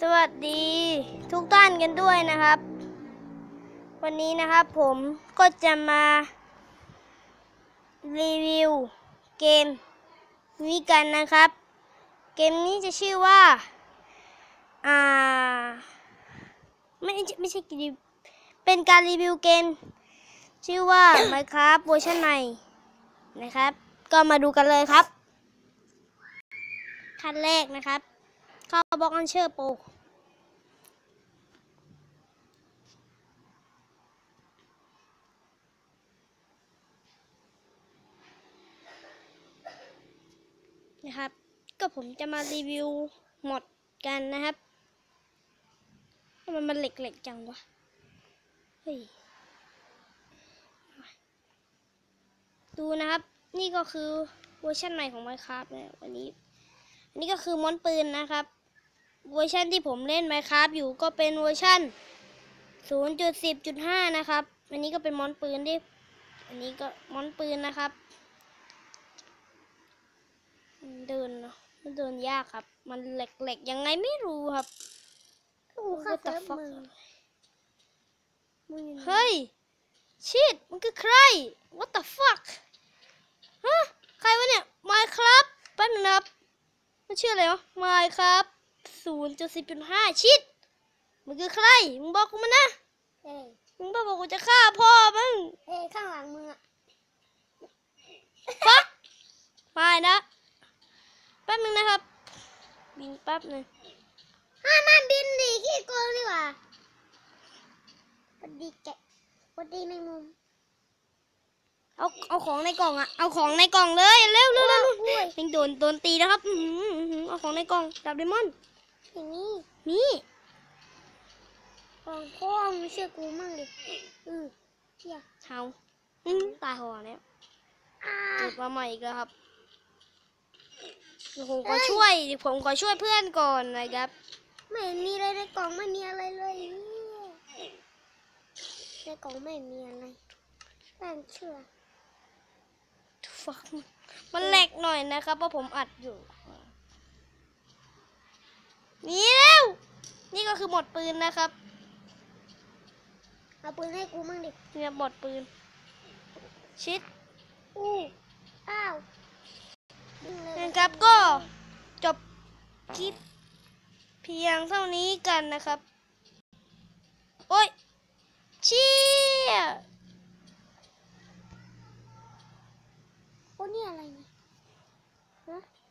สวัสดีทุกท่านกันด้วยนะครับ วันนี้นะครับผมก็จะมารีวิวเกมนี้กันนะครับ เกมนี้จะชื่อว่าอ่าไม่ใช่ไม่ใช่เป็นการรีวิวเกม ชื่อว่า Minecraft เวอร์ชันใหม่นะครับ ก็มาดูกันเลยครับ ขั้นแรกนะครับ เข้าบอกอันเชอร์โปรนะครับ ก็ผมจะมารีวิวหมดกันนะครับทำไมมันเหล็กๆจังวะ เฮ้ย ดูนะครับ นี่ก็คือเวอร์ชันใหม่ของ Minecraft นะวันนี้ นนี้ก็คือมอนปืนนะครับ เวอร์ชันที่ผมเล่น Minecraft อยู่ก็เป็นเวอร์ชัน0.10.5 นะครับ อันนี้ก็เป็นมอนปืนที่ อันนี้ก็มอนปืนนะครับ เดินเนอะมันเดินยากครับ มันเหล็กๆ ยังไงไม่รู้ครับกูฆ่า What เซิ the ร์ฟ fuck มึงมึงอยู่ไหนเฮ้ย ชิดมันคือใคร what the fuck ฮะ ใครวะเนี่ย Minecraft แป๊บนึงนะครับ มันชื่ออะไรวะ Minecraft 0.10.5ชิดมันคือใคร มึงบอกกูมานะเอ้ยมึงบอกว่ากูจะฆ่าพ่อมึงเอ้ยข้างหลังมึงอะฟักไม่นะแป๊บนึงนะครับ บินแป๊บนึงห้ามมาบินดิขี้โกงดีกว่าสวัสดีแกะสวัสดีแมงมุม เอาเอาของในกล่องอะเอาของในกล่องเลยเร็วเร็วเร็วเร็วอุ้ยยังโดนโดนตีนะครับอื้อหืออื้อหือเอาของในกล่องดับเดมอนอย่างนี้นี่กองพ่อมึงเชื่อกูมั่งดิอือเชี่ยเฮาอื้อหือตายห่อแล้วอ่าเกิดมาใหม่อีกแล้วครับเดี๋ยวผมขอช่วยเดี๋ยวผมขอช่วยเพื่อนก่อนนะครับ ไม่มีอะไรในกล่องไม่มีอะไรเลยเนี่ยในกล่องไม่มีอะไรแป้งเชื่อ ฟักมันแหลกหน่อยนะครับเพราะผมอัดอยู่ นี่เร็วนี่ก็คือหมดปืนนะครับ เอาปืนให้กูมั่งดิ เนี่ยหมดปืน ชิด อู้อ้าวยิงเลยนะครับก็จบคลิปเพียงเท่านี้กันนะครับ โอ้ยเชี่ย โ